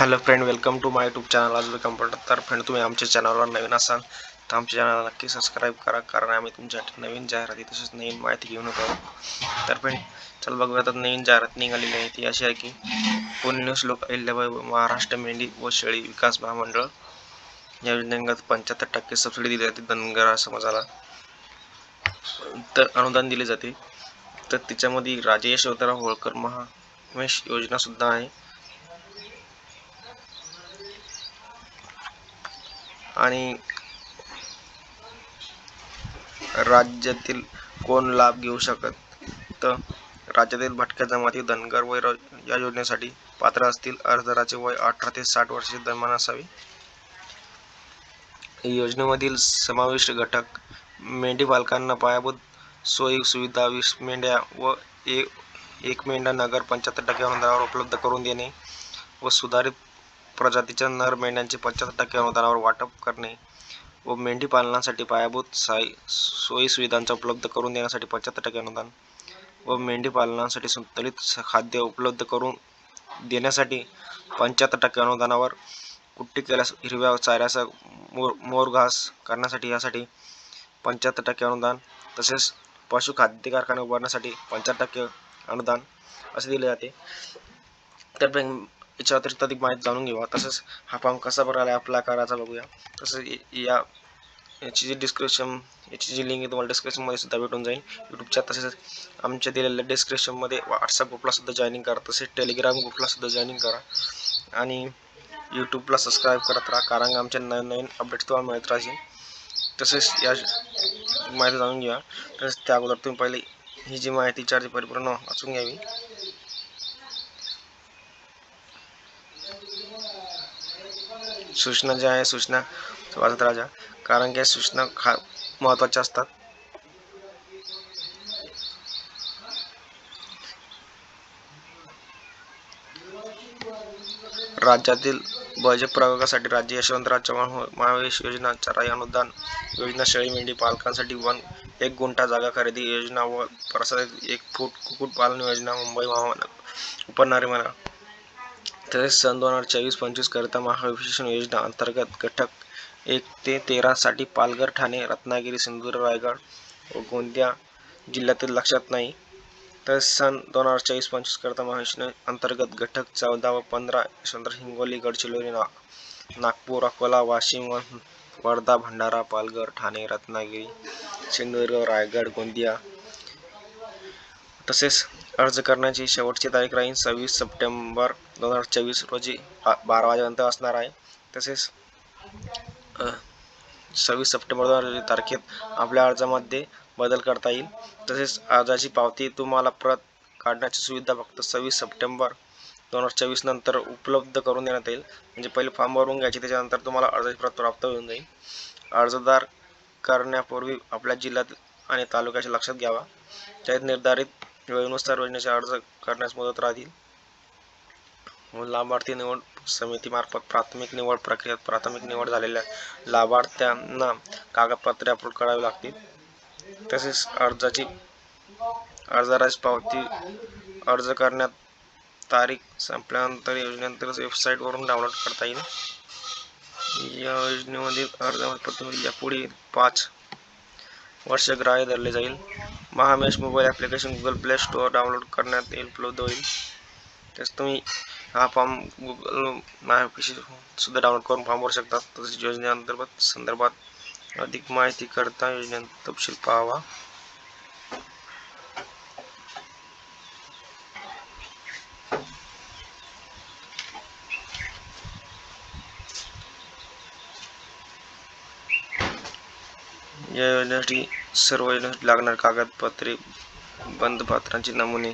Hello friend welcome to my YouTube channel आज computer तर friend तुम्ही आमच्या चॅनलवर नवीन असाल तर आमच्या चॅनलला नक्की सबस्क्राईब करा कारण आम्ही तुमच्यासाठी नवीन जाहिराती तसेच नवीन माहिती घेऊन येतो. आहोत तर फ्रेंड चल बघूया तर नवीन जाहिरात निघालेली आहे ती अशी आहे की पुणे श्लोक अहिल्याबाई महाराष्ट्र मेंढी व शेळी विकास महामंडळ. या योजनेअंतर्गत पंच्याहत्तर टक्के सबसिडी दिली जाते धनगरा समाजाला. तर अनुदान दिले जाते. तर तिच्यामध्ये राजेश यशवंतराव होळकर महामेश योजना सुद्धा आहे. आणि राज्यातील कोण लाभ घेऊ शकत? तर राज्यातील भटक्या जमाती धनगर वय र- या योजनेसाठी पात्र असतील. अर्जदाराचे वय अठरा ते साठ वर्षाचे दरम्यान असावे. योजनेमधील समाविष्ट घटक मेंढी पालकांना पायाभूत सोयी सुविधा वीस मेंढ्या व ए एक मेंढा नगर पंच्याहत्तर टक्के अनुदानावर उपलब्ध करून देणे व सुधारित प्रजातीच्या नर मेंढ्यांचे पंच्याहत्तर टक्के अनुदानावर वाटप करणे व मेंढी पालनासाठी पायाभूत साई सोयी सुविधांचा उपलब्ध करून देण्यासाठी पंच्याहत्तर टक्के अनुदान व मेंढी पालनासाठी संतुलित खाद्य उपलब्ध करून देण्यासाठी पंच्याहत्तर टक्के अनुदानावर कुट्टी केल्यास हिरव्या चाऱ्याचा मोर मोर घास करण्यासाठी यासाठी पंच्याहत्तर टक्के अनुदान तसेच पशु खाद्य कारखाने उभारण्यासाठी पंच्याहत्तर टक्के अनुदान असे दिले जाते. तर याच्या अतिरिक्त अधिक माहिती जाणून घेऊया तसंच हा फॉर्म कसा भरायला अप्लाय करायचा बघूया. तसंच या याची जी डिस्क्रिप्शन याची जी लिंक आहे तुम्हाला डिस्क्रिप्शनमध्ये सुद्धा भेटून जाईल. यूट्यूबच्या तसेच आमच्या दिलेल्या डिस्क्रिप्शनमध्ये व्हॉट्सअप ग्रुपला सुद्धा जॉईनिंग करा. तसेच टेलिग्राम ग्रुपला सुद्धा जॉईनिंग करा. आणि यूट्यूबला सबस्क्राईब करत राहा कारण आमचे नवीन नवीन अपडेट्स तुम्हाला मिळत राहतील. तसेच या माहिती जाणून घ्या. तसेच त्या अगोदर तुम्ही पहिले ही जी माहिती चारची परिपूर्ण वाचून घ्यावी. सूचना ज्या आहे सूचना वाजत राजा. कारण की सूचना खा महत्त्वाच्या असतात. राज्यातील बजेट प्रयोगासाठी राज्य यशवंतराव चव्हाण हो- महावेश योजना चराई अनुदान योजना शेळी मेंढी पालकांसाठी वन एक गुंठा जागा खरेदी योजना व प्रसारित एक फूट कुक्कुटपालन योजना मुंबई महानगर म्हणा तसेच सन दोन हजार चोवीस पंचवीस करिता महाविशेषण योजना अंतर्गत घटक एक ते तेरासाठी पालघर ठाणे रत्नागिरी सिंधुदुर्ग रायगड व गोंदिया जिल्ह्यातील लक्षात नाही. तसेच सन दोन हजार चोवीस पंचवीस करता महाविश्लेषण अंतर्गत घटक चौदा व पंधरा यशवंतराव हिंगोली गडचिरोली ना नागपूर अकोला वाशिम व वर्धा भंडारा पालघर ठाणे रत्नागिरी सिंधुदुर्ग रायगड गोंदिया तसेच अर्ज करण्याची शेवटची तारीख राहील सव्वीस सप्टेंबर दोन हजार चोवीस रोजी बारा वाजेपर्यंत असणार आहे. तसेच सव्वीस सप्टेंबर दोन हजार तारखेत आपल्या अर्जामध्ये बदल करता येईल. तसेच अर्जाची पावती तुम्हाला प्रत काढण्याची सुविधा फक्त सव्वीस सप्टेंबर दोन हजार चोवीस नंतर उपलब्ध करून देण्यात येईल. म्हणजे पहिले फॉर्म भरून घ्यायचे त्याच्यानंतर तुम्हाला अर्जाची प्रत प्राप्त होऊन जाईल. अर्जदार करण्यापूर्वी आपल्या जिल्ह्यात आणि तालुक्याच्या लक्षात घ्यावा. त्यात निर्धारित वेळेनुसार योजनेचे अर्ज करण्यास मदत राहतील. लाभार्थी निवड समितीमार्फत प्राथमिक निवड प्रक्रियेत प्राथमिक निवड झालेल्या लाभार्थ्यांना कागदपत्रे अपलोड करावी लागतील. तसेच अर्जाची अर्जाराज पावती अर्ज करण्यात तारीख संपल्यानंतर योजनेअंतर्गत वेबसाईटवरून डाउनलोड करता येईल. या योजनेमधील अर्ज यापुढे पाच वर्षग्राह्य धरले जाईल. Mahamesh mobile application Google Play Store download करण्यात येईल उपलब्ध होईल. तसेच तुम्ही हा फॉर्म गुगल सुद्धा डाउनलोड करून फॉर्म भरू शकता. तसेच योजनेअंतर्गत संदर्भात अधिक माहिती करता योजने तपशील पाहावा. या योजनेसाठी सर्व लागणार कागदपत्रे बंदपात्रांचे नमुने.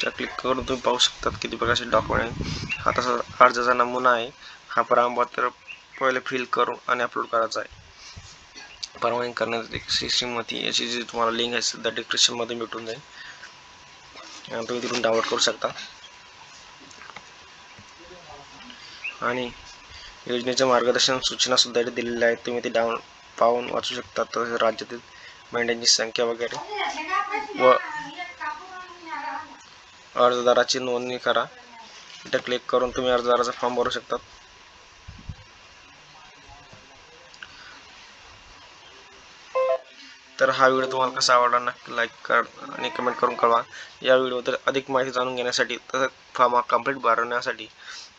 त्या क्लिक करून तुम्ही पाहू शकतात किती प्रकारचे डॉक्युमेंट हा तसा अर्जाचा नमुना आहे. हा प्रमाणपत्र पहिले फिल करून आणि अपलोड करायचा आहे. परवानगी करण्यासाठी सिस्टीममध्ये याची जी तुम्हाला लिंक आहे सध्या डिस्क्रिप्शनमध्ये भेटून जाईल. आणि तुम्ही तिथून डाउनलोड करू शकता. आणि योजनेचे मार्गदर्शन सूचनासुद्धा इथे दिलेल्या आहेत. तुम्ही ते डाऊन पाहून वाचू शकतात तसेच राज्यातील मेंढ्यांची संख्या वगैरे व अर्जदाराची नोंदणी करा. इथं क्लिक करून तुम्ही अर्जदाराचा फॉर्म भरू शकता. तर हा व्हिडिओ तुम्हाला कसा आवडला नक्की लाईक करा आणि कमेंट करून कळवा. या व्हिडिओबद्दल अधिक माहिती जाणून घेण्यासाठी तसंच फॉर्म कंप्लीट भरवण्यासाठी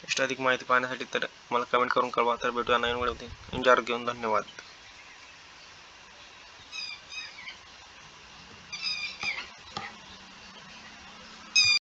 इष्ट अधिक माहिती पाहण्यासाठी तर मला कमेंट करून कळवा. तर भेटूया नवीन व्हिडिओ इंजार घेऊन धन्यवाद.